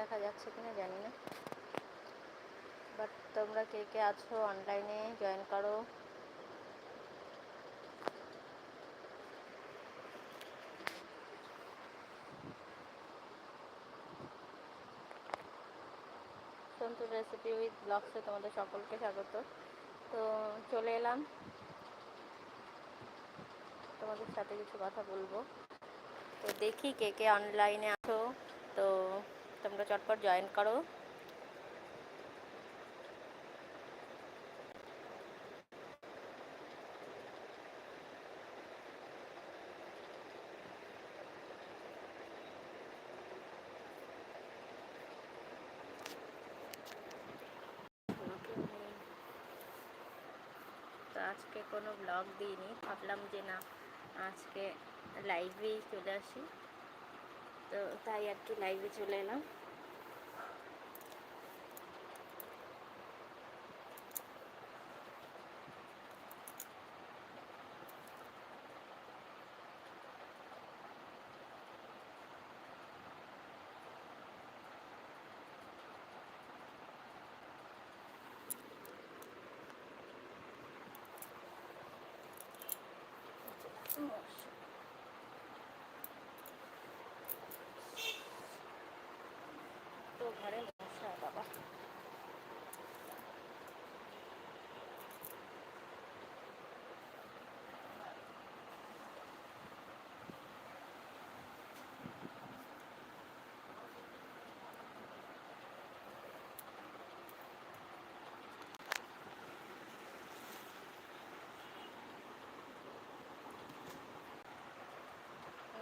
দেখা যাচ্ছে কিনা জানি না। বাট তোমরা কে কে আছো অনলাইনে জয়েন করো। সন্তু রেসিপি উইথ ব্লগসে তোমাদের সকলকে স্বাগত। তো চলে এলাম। তোমাদের সাথে কিছু কথা বলব। তো দেখি কে কে অনলাইনে আছো। তো তোমরা চটপট জয়েন করো। আজকে কোনো ব্লগ দিইনি, ভাবলাম যে না, আজকে লাইভেই চলে আসি। তো তাই কি লাইভে চলে এলাম। তো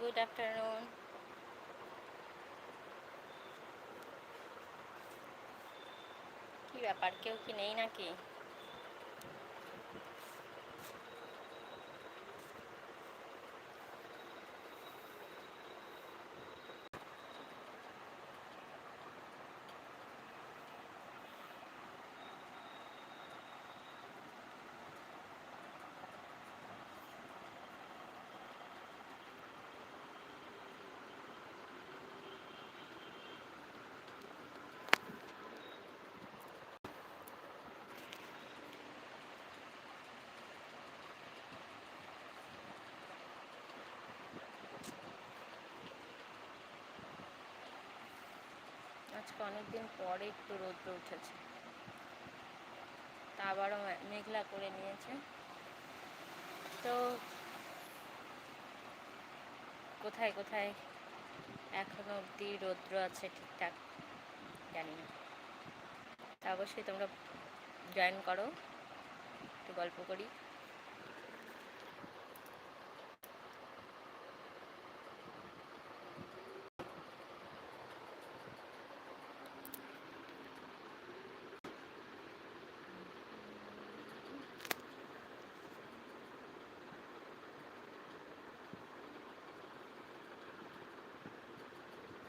গুড আফটারনুন কি ব্যাপার? কেউ কি নেই নাকি? আজকে অনেকদিন পরে একটু রৌদ্র উঠেছে। তা আবারও মেঘলা করে নিয়েছে। তো কোথায় কোথায় এখনও অবধি রৌদ্র আছে ঠিকঠাক জানি না। তা অবশ্যই তোমরা জয়েন করো, একটু গল্প করি।